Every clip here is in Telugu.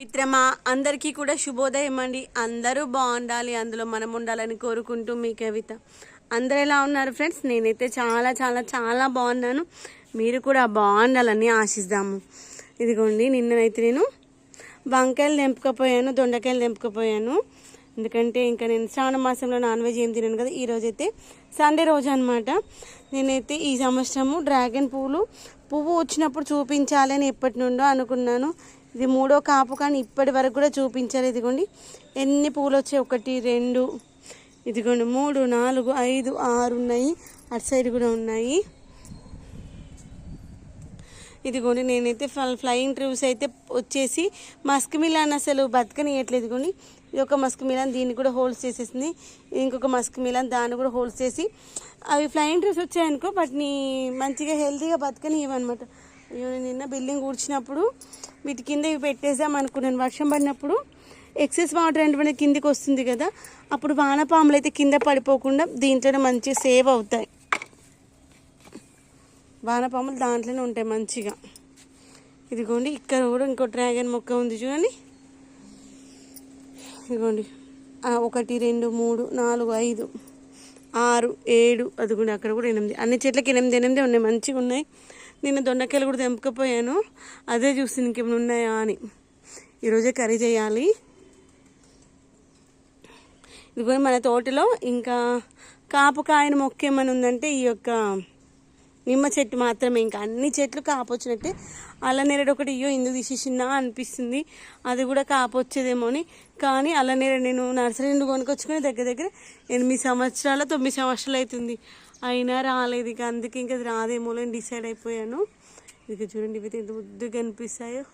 మిత్రమా అందరికీ కూడా శుభోదయం అండి. అందరూ బాగుండాలి. అందులో మనం ఉండాలని కోరుకుంటూ మీ కవిత. అందరు ఎలా ఉన్నారు ఫ్రెండ్స్? నేనైతే చాలా చాలా చాలా బాగున్నాను. మీరు కూడా బాగుండాలని ఆశిస్తాము ఇదిగోండి నిన్ననైతే నేను వంకాయలు తెంపుకపోయాను దొండకాయలు తెంపుకపోయాను. ఎందుకంటే ఇంకా నేను శ్రావణ మాసంలో నాన్ వెజ్ ఏం తినాను కదా ఈరోజైతే సండే రోజు అనమాట నేనైతే ఈ సంవత్సరము డ్రాగన్ పువ్వులు పువ్వు వచ్చినప్పుడు చూపించాలని ఎప్పటి నుండో అనుకున్నాను. ఇది మూడో కాపు కానీ ఇప్పటి వరకు కూడా చూపించాలి ఇదిగోండి. ఎన్ని పూలు వచ్చాయి ఒకటి రెండు ఇదిగోండి. మూడు నాలుగు ఐదు ఆరు ఉన్నాయి. అటు సైడ్ కూడా ఉన్నాయి. ఇదిగోండి. నేనైతే ఫ్ల- ఫ్లయింగ్ ట్రూస్ అయితే వచ్చేసి మస్క్ మిలాన్ అసలు బతకనియట్లేదు. ఇదిగోండి. ఇది ఒక మస్క్ మిలాన్. దీన్ని కూడా హోల్స్ చేసేసింది. ఇంకొక మస్క్ మిలాన్. దాన్ని కూడా హోల్స్ చేసి అవి ఫ్లయింగ్ ట్రూస్ వచ్చాయనుకో వాటిని మంచిగా హెల్తీగా బతకనియవన్నమాట. నిన్న బిల్డింగ్ ఊడ్చినప్పుడు వీటి కింద ఇవి పెట్టేద్దాం అనుకున్నాను. వర్షం పడినప్పుడు ఎక్సెస్ వాటర్ అంటే కిందికి వస్తుంది కదా అప్పుడు వానపాములు అయితే కింద పడిపోకుండా దీంట్లోనే మంచిగా సేవ్ అవుతాయి. వానపాములు దాంట్లోనే ఉంటాయి మంచిగా. ఇదిగోండి ఇక్కడ కూడా ఇంకో డ్రాగన్ మొక్క ఉంది చూడండి. ఇదిగోండి ఒకటి రెండు మూడు నాలుగు ఐదు ఆరు ఏడు అదిగోండి అక్కడ కూడా ఎనిమిది. అన్ని చెట్లకి ఎనిమిది ఎనిమిది ఉన్నాయి మంచిగా ఉన్నాయి. నిన్న దొండకాయలు కూడా తెంపకపోయాను. అదే చూసి ఇంకేమైనా ఉన్నాయా అని. ఈరోజే కర్రీ చేయాలి. ఇదిగో మన తోటలో ఇంకా కాపు కాయన మొక్క ఏమైనా ఉందంటే ఈ యొక్క నిమ్మ చెట్టు మాత్రమే. ఇంకా అన్ని చెట్లు కాపొచ్చినట్టే. వచ్చినట్టే ఒకటి ఇయ్యో ఇందుకు తీసేసిందా అనిపిస్తుంది. అది కూడా కాపొచ్చేదేమో అని. కానీ అల్లనేరేడు నేను నర్సరీ నుండి కొనుకొచ్చుకొని దగ్గర దగ్గర ఎనిమిది సంవత్సరాల తొమ్మిది సంవత్సరాలు అవుతుంది. అయినా రాలేదు ఇక అందుకే ఇంకా రాదేమో అని డిసైడ్ అయిపోయాను. ఇక చూడండి ఇవి ఎంత ముద్దుగా కనిపిస్తాయో.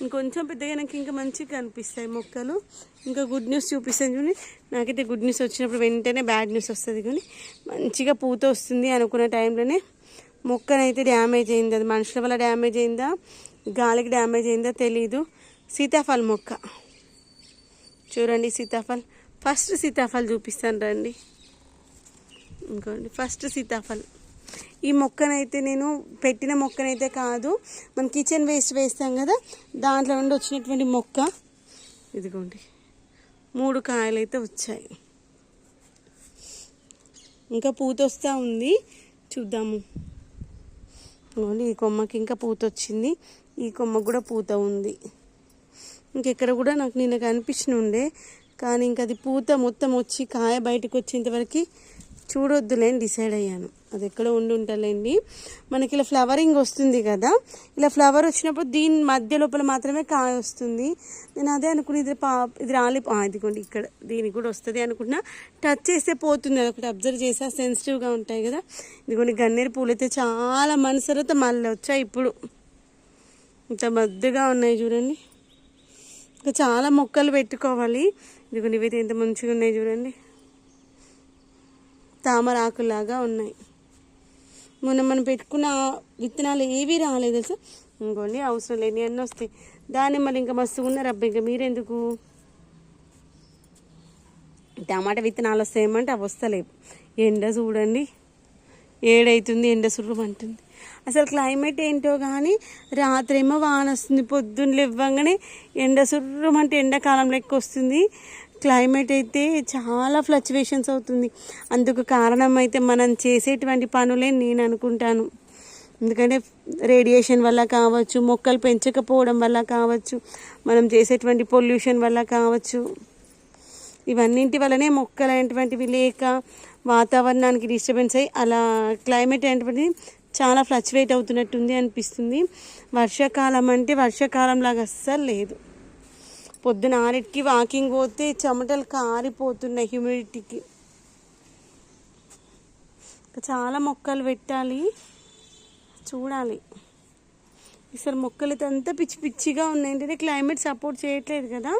ఇంకొంచెం పెద్దగా నాకు ఇంకా మంచిగా కనిపిస్తాయి మొక్కలు. ఇంకా గుడ్ న్యూస్ చూపిస్తాను చూడండి. నాకైతే గుడ్ న్యూస్ వచ్చినప్పుడు వెంటనే బ్యాడ్ న్యూస్ వస్తుంది కానీ మంచిగా పూత వస్తుంది అనుకున్న టైంలోనే మొక్కనైతే డ్యామేజ్ అయింది. అది మనుషుల వల్ల డ్యామేజ్ అయిందా? గాలికి డ్యామేజ్ అయిందా తెలీదు. సీతాఫల్ మొక్క. చూడండి సీతాఫల్. ఫస్ట్ సీతాఫల్ చూపిస్తాను రండి. ఇంకోండి ఫస్ట్ సీతాఫలం. ఈ మొక్కనైతే నేను పెట్టిన మొక్కనైతే కాదు. మనం కిచెన్ వేస్ట్ వేస్తాం కదా దాంట్లో నుండి వచ్చినటువంటి మొక్క ఇదిగోండి. మూడు కాయలు అయితే వచ్చాయి. ఇంకా పూత వస్తూ ఉంది. చూద్దాము. ఇదిగోండి ఈ కొమ్మకి ఇంకా పూత వచ్చింది. ఈ కొమ్మకు కూడా పూత ఉంది. ఇంకెక్కడ కూడా నాకు నిన్న కనిపించిన ఉండే. కానీ ఇంకా అది పూత మొత్తం వచ్చి కాయ బయటకు వచ్చేంతవరకు చూడొద్దులేని డిసైడ్ అయ్యాను. అది ఎక్కడ ఉండి ఉంటాలేండి. మనకి ఇలా ఫ్లవరింగ్ వస్తుంది కదా ఇలా ఫ్లవర్ వచ్చినప్పుడు దీని మధ్య లోపల మాత్రమే కాయ వస్తుంది. నేను అదే అనుకుని ఇది పా ఇది రాలి ఇదిగోండి ఇక్కడ దీనికి కూడా వస్తుంది అనుకుంటున్నా టచ్ చేస్తే పోతుంది. అది ఒకటి అబ్జర్వ్ చేసా సెన్సిటివ్గా ఉంటాయి కదా. ఇదిగోండి గన్నేరు పూలు అయితే చాలా మనసరత మళ్ళీ వచ్చాయి ఇప్పుడు. ఇంత మద్దుగా ఉన్నాయి చూడండి. ఇంకా చాలా మొక్కలు పెట్టుకోవాలి. ఇదిగోండి ఇవైతే ఎంత మంచిగా ఉన్నాయి చూడండి. తామర ఆకులాగా ఉన్నాయి. మొన్న మనం పెట్టుకున్న విత్తనాలు ఏవి రాలేదు తెలుసా? ఇంకోండి అవసరం లేని అన్నీ వస్తాయి. దాన్ని మళ్ళీ ఇంకా మస్తుగా ఉన్నారు. అబ్బాయి ఇంకా మీరెందుకు? టమాటా విత్తనాలు వస్తాయేమంటే అవి వస్తలేవు. ఎండ చూడండి. ఏడైతుంది ఎండ సుర్రమంటుంది అసలు క్లైమేట్ ఏంటో కానీ రాత్రేమో వాన వస్తుంది పొద్దున్న ఇవ్వంగానే ఎండ సుర్రమంటే ఎండాకాలం లెక్క వస్తుంది. క్లైమేట్ అయితే చాలా ఫ్లక్చువేషన్స్ అవుతుంది. అందుకు కారణం అయితే మనం చేసేటువంటి పనులే నేను అనుకుంటాను. ఎందుకంటే రేడియేషన్ వల్ల కావచ్చు మొక్కలు పెంచకపోవడం వల్ల కావచ్చు మనం చేసేటువంటి పొల్యూషన్ వల్ల కావచ్చు. ఇవన్నింటి వల్లనే మొక్కలు అనేటువంటివి లేక వాతావరణానికి డిస్టర్బెన్స్ అయ్యి అలా క్లైమేట్ అనేటువంటిది చాలా ఫ్లక్చువేట్ అవుతున్నట్టుంది అనిపిస్తుంది. వర్షాకాలం అంటే వర్షాకాలం లాగా అస్సలు లేదు. పొద్దున ఆరింటికి వాకింగ్ పోతే చెమటలు కారిపోతున్నాయి హ్యూమిడిటీకి చాలా మొక్కలు పెట్టాలి. చూడాలి. ఈసారి మొక్కలు అయితే అంతా పిచ్చి పిచ్చిగా ఉన్నాయి. ఏంటంటే క్లైమేట్ సపోర్ట్ చేయట్లేదు కదా.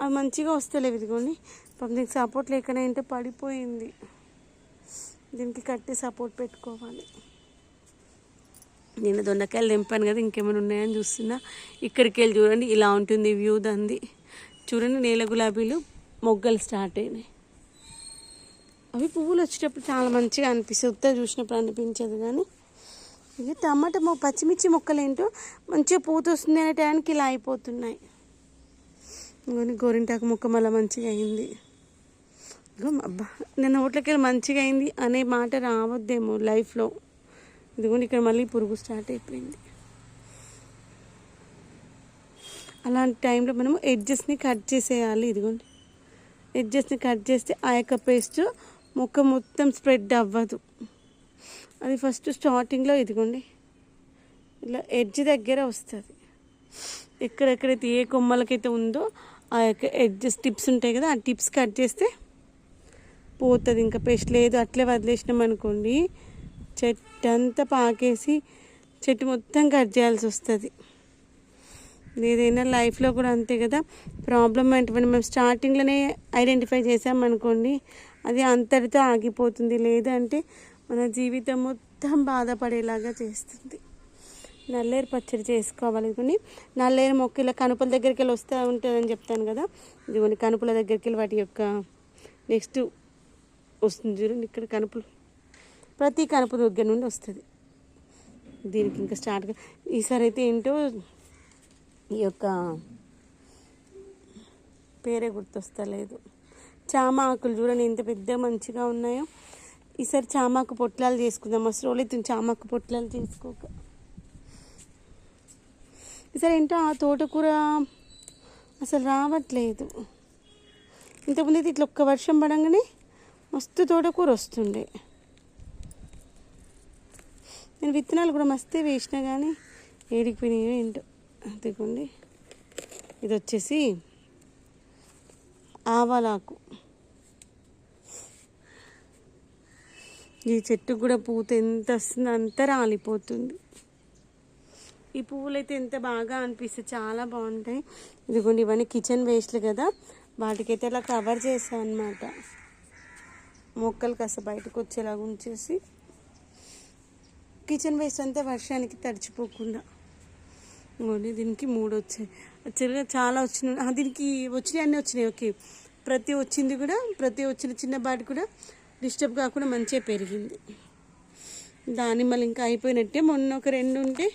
అవి మంచిగా వస్తలేవు ఇదిగోండి. పాపం దీనికి సపోర్ట్ లేకనే ఏంటో పడిపోయింది. దీనికి కట్టి సపోర్ట్ పెట్టుకోవాలి. నేను దొండకాయలు తెంపాను కదా ఇంకేమైనా ఉన్నాయని చూస్తున్నా. ఇక్కడికి వెళ్ళి చూడండి ఇలా ఉంటుంది వ్యూ దంది. చూడండి నేల గులాబీలు మొగ్గలు స్టార్ట్ అయినాయి. అవి పువ్వులు వచ్చేటప్పుడు చాలా మంచిగా అనిపిస్తుంది. ఉత్తర చూసినప్పుడు అనిపించదు కానీ. ఇక టమాటా మొ పచ్చిమిర్చి మొక్కలు ఏంటో మంచిగా పూత వస్తుంది అనే టైంకి ఇలా అయిపోతున్నాయి. ఇంకొని గోరింటాకు మొక్క మళ్ళీ మంచిగా అయింది. అబ్బా నేను నోట్లకెళ్ళి మంచిగా అయింది అనే మాట రావద్దేమో లైఫ్లో. ఇదిగోండి ఇక్కడ మళ్ళీ పురుగు స్టార్ట్ అయిపోయింది. అలాంటి టైంలో మనము ఎడ్జెస్ని కట్ చేసేయాలి ఇదిగోండి. ఎడ్జెస్ని కట్ చేస్తే ఆ యొక్క పేస్ట్ ముక్క మొత్తం స్ప్రెడ్ అవ్వదు. అది ఫస్ట్ స్టార్టింగ్లో ఇదిగోండి ఇలా ఎడ్జ్ దగ్గర వస్తుంది. ఎక్కడెక్కడైతే ఏ కొమ్మలకైతే ఉందో ఆ యొక్క ఎడ్జెస్ టిప్స్ ఉంటాయి కదా ఆ టిప్స్ కట్ చేస్తే పోతుంది. ఇంకా పేస్ట్ లేదు అట్లే వదిలేసినాం అనుకోండి చెట్టు అంతా పాకేసి చెట్టు మొత్తం కట్ చేయాల్సి వస్తుంది. ఏదైనా లైఫ్లో కూడా అంతే కదా. ప్రాబ్లం అంటే మనం స్టార్టింగ్లోనే ఐడెంటిఫై చేసామనుకోండి అది అంతటితో ఆగిపోతుంది. లేదంటే మన జీవితం మొత్తం బాధపడేలాగా చేస్తుంది. నల్లేరు పచ్చడి చేసుకోవాలి కొన్ని నల్లేరు మొక్క ఇలా కనుపుల దగ్గరికి వెళ్ళి వస్తూ ఉంటుందని చెప్తాను కదా. ఇదిగోని కనుపుల దగ్గరికి వెళ్ళి వాటి యొక్క నెక్స్ట్ వస్తుంది చూడండి ఇక్కడ కనుపులు ప్రతి కనుపు దగ్గర నుండి వస్తుంది. దీనికి ఇంకా స్టార్ట్ ఈసారి అయితే ఏంటో ఈ యొక్క పేరే గుర్తొస్తలేదు. చామ ఆకులు చూడండి ఎంత పెద్ద మంచిగా ఉన్నాయో. ఈసారి చామాకు పొట్లాలు చేసుకుందాం. అసలు రోజులు చామాకు పొట్లాలు చేసుకోక. ఈసారి ఏంటో ఆ తోటకూర అసలు రావట్లేదు. ఇంతకుముందు అయితే ఇట్లా ఒక్క వర్షం పడంగానే మస్తు తోటకూర వస్తుండే. నేను విత్తనాలు కూడా మస్తే వేసినా కానీ ఏడిగిపోయినాయో ఏంటో అదిగోండి. ఇది వచ్చేసి ఆవాలాకు. ఈ చెట్టుకు కూడా పూత ఎంత వస్తుందో అంత రాలిపోతుంది. ఈ పువ్వులు అయితే ఎంత బాగా అనిపిస్తుంది చాలా బాగుంటాయి. ఇదిగోండి ఇవన్నీ కిచెన్ వేస్ట్లు కదా. వాటికైతే అలా కవర్ చేసాను అనమాట మొక్కలు కాస్త బయటకు వచ్చేలాగా ఉంచేసి. కిచెన్ వేస్ట్ అంతా వర్షానికి తడిచిపోకుండా. ఓన్లీ దీనికి మూడు వచ్చాయి. యాక్చువల్గా చాలా వచ్చినాయి. దీనికి వచ్చినాయి అన్నీ వచ్చినాయి. ఓకే. ప్రతి వచ్చింది కూడా ప్రతి వచ్చిన చిన్న బాటి కూడా డిస్టర్బ్ కాకుండా మంచిగా పెరిగింది. దానిమ్మలు ఇంకా అయిపోయినట్టే. మొన్న ఒక రెండు ఉంటే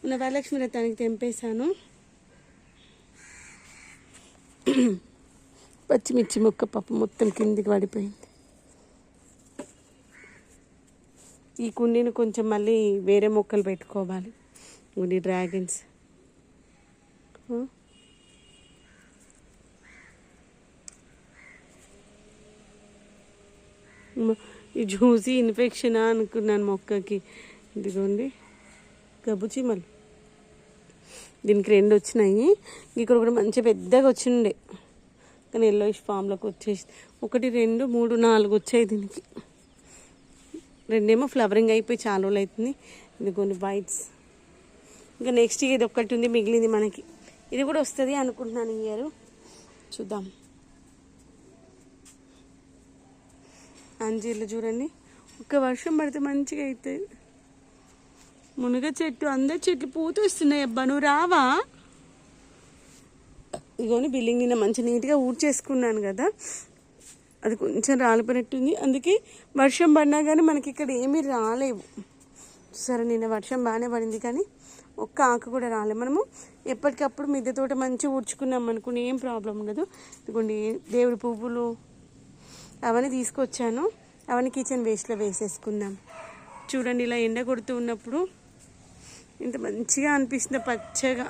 మొన్న వరలక్ష్మి రథానికి తెంపేశాను. పచ్చిమిర్చి మొక్క పప్పు మొత్తం కిందికి పడిపోయింది ఈ కుండీని కొంచెం మళ్ళీ వేరే మొక్కలు పెట్టుకోవాలి. కొన్ని డ్రాగన్స్. ఈ జ్యూసీ ఇన్ఫెక్షనా అనుకున్నాను మొక్కకి. ఇదిగోండి. గబ్బు మళ్ళీ దీనికి రెండు వచ్చినాయి. ఇక్కడ కూడా మంచి పెద్దగా వచ్చిండే. కానీ ఎల్లోయిష్ ఫామ్లోకి వచ్చేసి ఒకటి రెండు మూడు నాలుగు వచ్చాయి దీనికి. రెండేమో ఫ్లవరింగ్ అయిపోయి చాలా రోజులు అవుతుంది. ఇది కొన్ని వైట్స్. ఇంకా నెక్స్ట్ ఇది ఒక్కటి ఉంది మిగిలింది మనకి. ఇది కూడా వస్తుంది అనుకుంటున్నాను ఇయర్. చూద్దాం. అంజీర్లు చూడండి. ఒక్క వర్షం పడితే మంచిగా అవుతుంది మునగ చెట్టు అందరి చెట్లు పూత వస్తున్నాయి అబ్బా. నువ్వు రావా? ఇగోని బిల్డింగ్ నిన్న మంచి నీట్గా ఊడ్చేసుకున్నాను కదా. అది కొంచెం రాలిపోయినట్టుంది. అందుకే వర్షం పడినా కానీ మనకి ఇక్కడ ఏమీ రాలేవు. సరే నిన్న వర్షం బాగానే పడింది కానీ ఒక్క ఆకు కూడా రాలే. మనము ఎప్పటికప్పుడు మిద్దె తోట మంచిగా ఊడ్చుకున్నాం అనుకుని ఏం ప్రాబ్లం ఉండదు. ఇదిగోండి దేవుడి పువ్వులు అవన్నీ తీసుకొచ్చాను. అవన్నీ కిచెన్ వేస్ట్లో వేసేసుకుందాం. చూడండి ఇలా ఎండ కొడుతూ ఉన్నప్పుడు ఇంత మంచిగా అనిపిస్తుంది పచ్చగా.